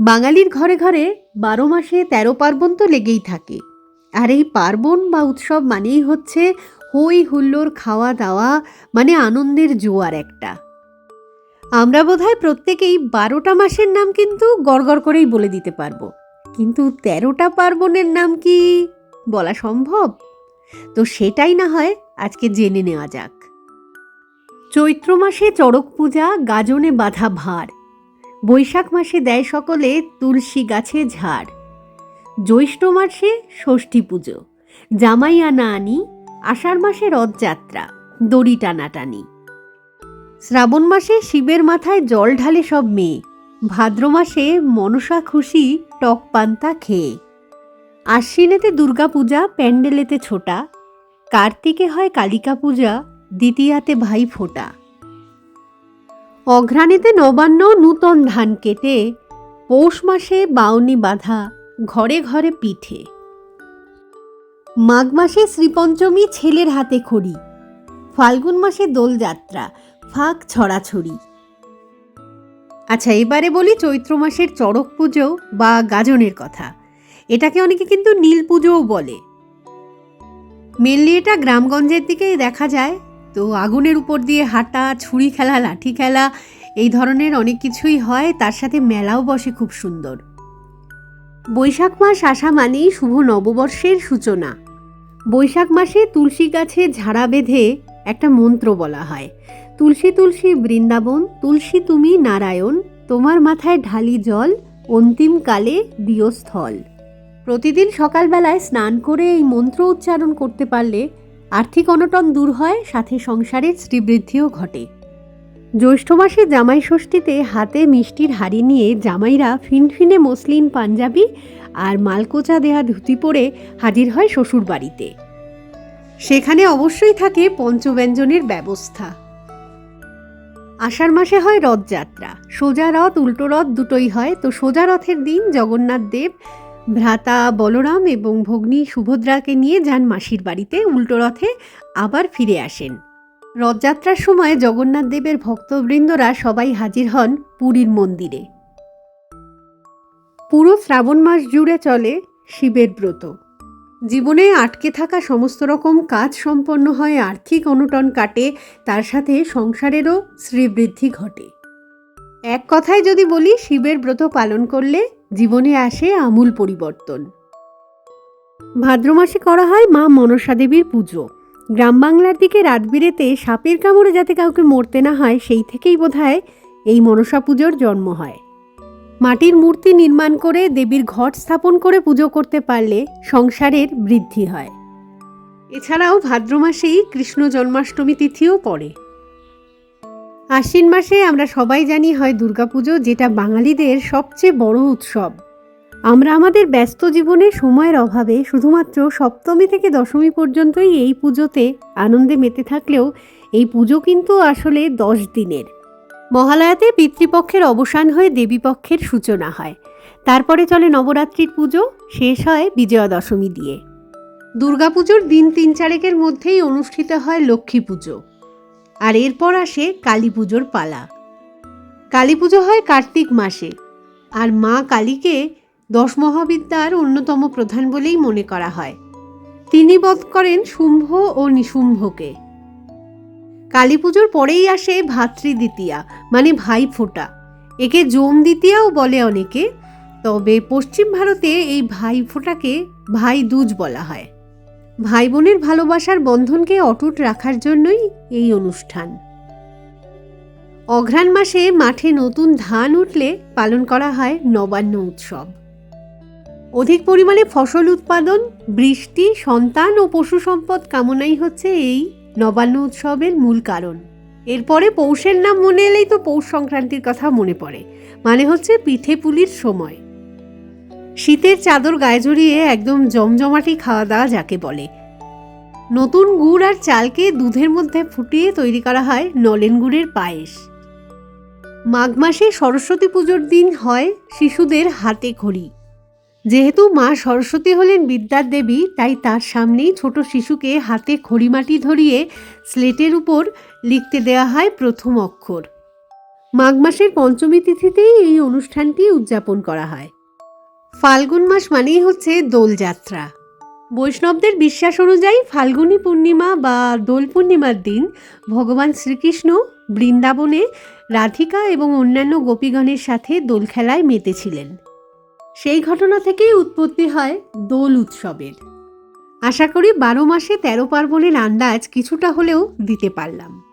বাঙালির ঘরে ঘরে বারো মাসে তেরো পার্বণ তো লেগেই থাকে। আর এই পার্বণ বা উৎসব মানেই হচ্ছে হই হুল্লোড় খাওয়া দাওয়া মানে আনন্দের জোয়ার একটা। আমরা বোধহয় প্রত্যেকেই বারোটা মাসের নাম কিন্তু গড়গড় করেই বলে দিতে পারব। কিন্তু তেরোটা পার্বণের নাম কি বলা সম্ভব? তো সেটাই না হয় আজকে জেনে নেওয়া যাক। চৈত্র মাসে চড়ক পূজা, গাজনে বাঁধা ভার। বৈশাখ মাসে দেয় সকলে তুলসী গাছে ঝাড়। জ্যৈষ্ঠ মাসে ষষ্ঠী পুজো। জামাই আনা আনি, আষাঢ় মাসে রথযাত্রা, দড়ি টানাটানি। শ্রাবণ মাসে শিবের মাথায় জল ঢালে সব মেয়ে। ভাদ্র মাসে মনসা খুশি টক পান্তা খেয়ে। আশ্বিনেতে দুর্গা পূজা, প্যান্ডেলেতে ছোটা। কার্তিকে হয় কালিকা পূজা, দ্বিতীয়াতে ভাই ফোটা। অঘ্রাণেতে নবান্ন নূতন ধান কেটে পৌষ মাসে বাউনি বাঁধা ঘরে ঘরে পিঠে। মাঘ মাসে শ্রীপঞ্চমী ছেলের হাতে খড়ি। ফাল্গুন মাসে দোলযাত্রা, ফাঁক ছড়াছড়ি। আচ্ছা এবারে বলি চৈত্র মাসের চড়ক পুজো বা গাজনের কথা। এটাকে অনেকে কিন্তু নীল পুজোও বলে। মেনলি এটা গ্রামগঞ্জের দিকেই দেখা যায়। তো আগুনের উপর দিয়ে হাঁটা, ছুরি খেলা, লাঠি খেলা, এই ধরনের অনেক কিছুই হয়। তার সাথে মেলাও বসে খুব সুন্দর। বৈশাখ মাস আসা মানেই শুভ নববর্ষের সূচনা। বৈশাখ মাসে তুলসী গাছে ঝাড়া বেঁধে একটা মন্ত্র বলা হয়। তুলসী তুলসী বৃন্দাবন, তুলসী তুমি নারায়ণ, তোমার মাথায় ঢালি জল অন্তিমকালে দিও স্থল প্রতিদিন সকালবেলায় স্নান করে এই মন্ত্র উচ্চারণ করতে পারলে আর্থিক অনটন দূর হয়, সাথে সংসারের শ্রীবৃদ্ধিও ঘটে। জ্যৈষ্ঠ মাসে জামাই ষষ্ঠীতে হাতে মিষ্টির হাড়ি নিয়ে জামাইরা ফিনফিনে মসলিন পাঞ্জাবি আর মালকোচা দেয়া ধুতি পরে হাজির হয় শ্বশুর বাড়িতে সেখানে অবশ্যই থাকে পঞ্চব্যঞ্জনের ব্যবস্থা। আষাঢ় মাসে হয় রথযাত্রা। সোজা রথ, উল্টো রথ দুটোই হয়। তো সোজা রথের দিন জগন্নাথ দেব ভ্রাতা বলরাম এবং ভগ্নী সুভদ্রাকে নিয়ে যান মাসির বাড়িতে, উল্টো রথে আবার ফিরে আসেন। রথযাত্রার সময় জগন্নাথ দেবের ভক্তবৃন্দরা সবাই হাজির হন পুরীর মন্দিরে। পুরো শ্রাবণ মাস জুড়ে চলে শিবের ব্রত। জীবনে আটকে থাকা সমস্ত রকম কাজ সম্পন্ন হয়, আর্থিক অনুটন কাটে, তার সাথে সংসারেরও শ্রীবৃদ্ধি ঘটে। এক কথায় যদি বলি, শিবের ব্রত পালন করলে জীবনে আসে আমূল পরিবর্তন। ভাদ্র মাসে করা হয় মা মনসা দেবীর পুজো। গ্রাম বাংলার দিকে রাত বিরেতে সাপের কামড়ে যাতে কাউকে মরতে না হয়, সেই থেকেই বোধহয় এই মনসা পুজোর জন্ম হয়। মাটির মূর্তি নির্মাণ করে দেবীর ঘট স্থাপন করে পুজো করতে পারলে সংসারের বৃদ্ধি হয়। এছাড়াও ভাদ্র মাসেই কৃষ্ণ জন্মাষ্টমী তিথিও পড়ে। আশ্বিন মাসে আমরা সবাই জানি হয় দুর্গাপুজো, যেটা বাঙালিদের সবচেয়ে বড় উৎসব। আমরা আমাদের ব্যস্ত জীবনে সময়ের অভাবে শুধুমাত্র সপ্তমী থেকে দশমী পর্যন্তই এই পুজোতে আনন্দে মেতে থাকলেও এই পুজো কিন্তু আসলে দশ দিনের। মহালয়াতে পিতৃপক্ষের অবসান হয়ে দেবীপক্ষের সূচনা হয়। তারপরে চলে নবরাত্রির পুজো, শেষ হয় বিজয়া দশমী দিয়ে। দুর্গাপুজোর দিন তিন চারেকের মধ্যেই অনুষ্ঠিত হয় লক্ষ্মী পুজো। আর এরপর আসে কালী পুজোর পালা। কালী পুজো হয় কার্তিক মাসে আর মা কালীকে দশ মহাবিদ্যার অন্যতম প্রধান বলেই মনে করা হয়। তিনি বধ করেন শুম্ভ ও নিশুম্ভকে। কালী পুজোর পরেই আসে ভাতৃ দ্বিতীয়া মানে ভাই ফোঁটা একে জোম দ্বিতীয়াও বলে অনেকে, তবে পশ্চিম ভারতে এই ভাই ফোঁটাকে ভাই দুজ বলা হয়। ভাই বোনের ভালোবাসার বন্ধনকে অটুট রাখার জন্যই এই অনুষ্ঠান। অঘ্রাণ মাসে মাঠে নতুন ধান উঠলে পালন করা হয় নবান্ন উৎসব। অধিক পরিমাণে ফসল উৎপাদন, বৃষ্টি, সন্তান ও পশু সম্পদ কামনাই হচ্ছে এই নবান্ন উৎসবের মূল কারণ। এরপরে পৌষের নাম মনে এলেই তো পৌষ সংক্রান্তির কথা মনে পড়ে। মানে হচ্ছে পিঠে পুলির সময়। শীতের চাদর গায়ে জড়িয়ে একদম জমজমাটি খাওয়া দাওয়া যাকে বলে। নতুন গুড় আর চালকে দুধের মধ্যে ফুটিয়ে তৈরি করা হয় নলেন গুড়ের পায়েস। মাঘ মাসে সরস্বতী পুজোর দিন হয় শিশুদের হাতে খড়ি যেহেতু মা সরস্বতী হলেন বিদ্যার দেবী, তাই তার সামনেই ছোট শিশুকে হাতে খড়িমাটি ধরিয়ে স্লেটের উপর লিখতে দেওয়া হয় প্রথম অক্ষর। মাঘ মাসের পঞ্চমী তিথিতেই এই অনুষ্ঠানটি উদযাপন করা হয়। ফাল্গুন মাস মানেই হচ্ছে দোলযাত্রা বৈষ্ণবদের বিশ্বাস অনুযায়ী ফাল্গুনী পূর্ণিমা বা দোল পূর্ণিমার দিন ভগবান শ্রীকৃষ্ণ, বৃন্দাবনে রাধিকা এবং অন্যান্য গোপীগণের সাথে দোল খেলায় মেতেছিলেন। সেই ঘটনা থেকেই উৎপত্তি হয় দোল উৎসবের। আশা করি বারো মাসে তেরো পার্বণের আন্দাজ কিছুটা হলেও দিতে পারলাম।